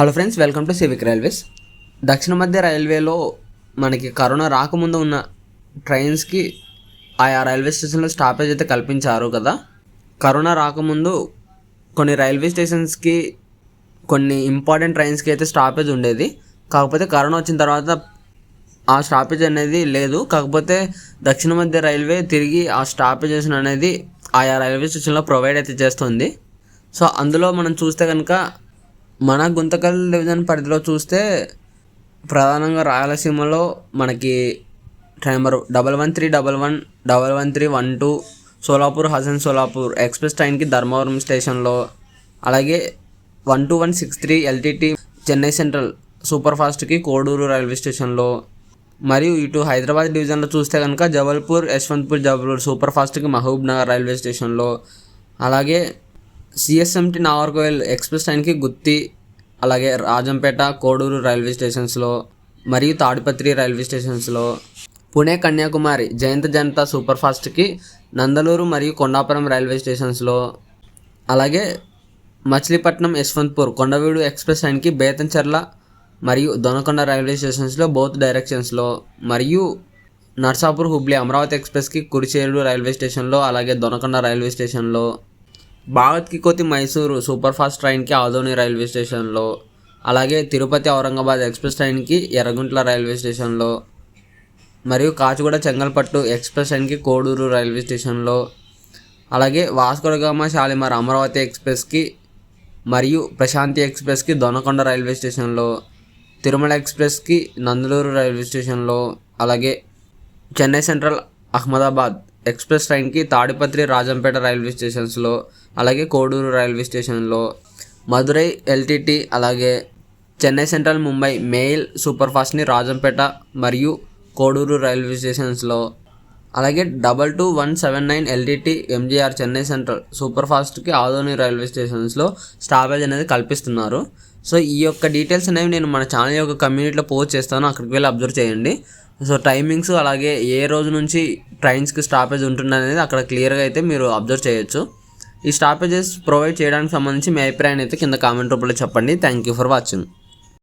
Hello friends welcome to civic railways దక్షిణ మధ్య రైల్వేలో మనకి కరోనా రాకముందు ఉన్న ట్రైన్స్కి ఆయా రైల్వే స్టేషన్లో స్టాపేజ్ అయితే కల్పించారు కదా. కరోనా రాకముందు కొన్ని రైల్వే స్టేషన్స్కి కొన్ని ఇంపార్టెంట్ ట్రైన్స్కి అయితే స్టాపేజ్ ఉండేది. కాకపోతే కరోనా వచ్చిన తర్వాత ఆ స్టాపేజ్ అనేది లేదు. కాకపోతే దక్షిణ మధ్య రైల్వే తిరిగి ఆ స్టాపేజెస్ అనేది ఆయా రైల్వే స్టేషన్లో ప్రొవైడ్ అయితే చేస్తుంది. సో అందులో మనం చూస్తే కనుక మన గుంతకల్ డివిజన్ పరిధిలో చూస్తే ప్రధానంగా రాయలసీమలో మనకి train number double one three double one double one three one two Solapur Hassan Solapur express ట్రైన్కి ధర్మవరం స్టేషన్లో అలాగే one two one six three LTT Chennai central super ఫాస్ట్కి Koduru railway స్టేషన్లో. మరియు ఇటు హైదరాబాద్ డివిజన్లో చూస్తే కనుక జబల్పూర్ యశ్వంత్పూర్ జబల్పూర్ సూపర్ ఫాస్ట్కి మహబూబ్ నగర్ రైల్వే స్టేషన్లో. అలాగే సిఎస్ఎంటి నాగర్కోయిల్ ఎక్స్ప్రెస్ ట్రైన్కి గుత్తి అలాగే రాజంపేట కోడూరు రైల్వే స్టేషన్స్లో మరియు తాడిపత్రి రైల్వే స్టేషన్స్లో పుణే కన్యాకుమారి జయంత జనతా సూపర్ ఫాస్ట్కి నందలూరు మరియు కొండాపురం రైల్వే స్టేషన్స్లో అలాగే మచిలీపట్నం యశ్వంత్పూర్ కొండవీడు ఎక్స్ప్రెస్ ట్రైన్కి బేతంచెర్ల మరియు దొనకొండ రైల్వే స్టేషన్స్లో బోత్ డైరెక్షన్స్లో మరియు నర్సాపూర్ హుబ్లీ అమరావతి ఎక్స్ప్రెస్కి కురిచేరు రైల్వే స్టేషన్లో అలాగే దొనకొండ రైల్వే స్టేషన్లో భారత్కి కొద్ది మైసూరు సూపర్ ఫాస్ట్ ట్రైన్కి ఆదోని రైల్వే స్టేషన్లో అలాగే తిరుపతి ఔరంగాబాద్ ఎక్స్ప్రెస్ ట్రైన్కి ఎర్రగుంట్ల రైల్వే స్టేషన్లో మరియు కాచిగూడ చెంగల్పట్టు ఎక్స్ప్రెస్ ట్రైన్కి కోడూరు రైల్వే స్టేషన్లో అలాగే వాస్కోడగామ షాలిమార్ అమరావతి ఎక్స్ప్రెస్కి మరియు ప్రశాంతి ఎక్స్ప్రెస్కి దొనకొండ రైల్వే స్టేషన్లో తిరుమల ఎక్స్ప్రెస్కి నందలూరు రైల్వే స్టేషన్లో అలాగే చెన్నై సెంట్రల్ అహ్మదాబాద్ ఎక్స్ప్రెస్ ట్రైన్కి తాడిపత్రి రాజంపేట రైల్వే స్టేషన్స్లో అలాగే కోడూరు రైల్వే స్టేషన్లో మదురై ఎల్టీటీ అలాగే Chennai central Mumbai mail super ఫాస్ట్ని Rajampet మరియు కోడూరు రైల్వే స్టేషన్స్లో అలాగే double two one seven nine LTT MGR Chennai central super ఫాస్ట్కి Adoni railway స్టేషన్స్లో స్టాపేజ్ అనేది కల్పిస్తున్నారు. సో ఈ యొక్క డీటెయిల్స్ అనేవి నేను మన ఛానల్ యొక్క కమ్యూనిటీలో పోస్ట్ చేస్తాను. అక్కడికి వెళ్ళి అబ్జర్వ్ చేయండి. సో టైమింగ్స్ అలాగే ఏ రోజు నుంచి ట్రైన్స్కి స్టాపేజ్ ఉంటుంది అనేది అక్కడ క్లియర్గా అయితే మీరు అబ్జర్వ్ చేయొచ్చు. ఈ స్టాపేజెస్ ప్రొవైడ్ చేయడానికి సంబంధించి మీ అభిప్రాయాన్ని అయితే కింద కామెంట్ రూపంలో చెప్పండి. Thank you for watching.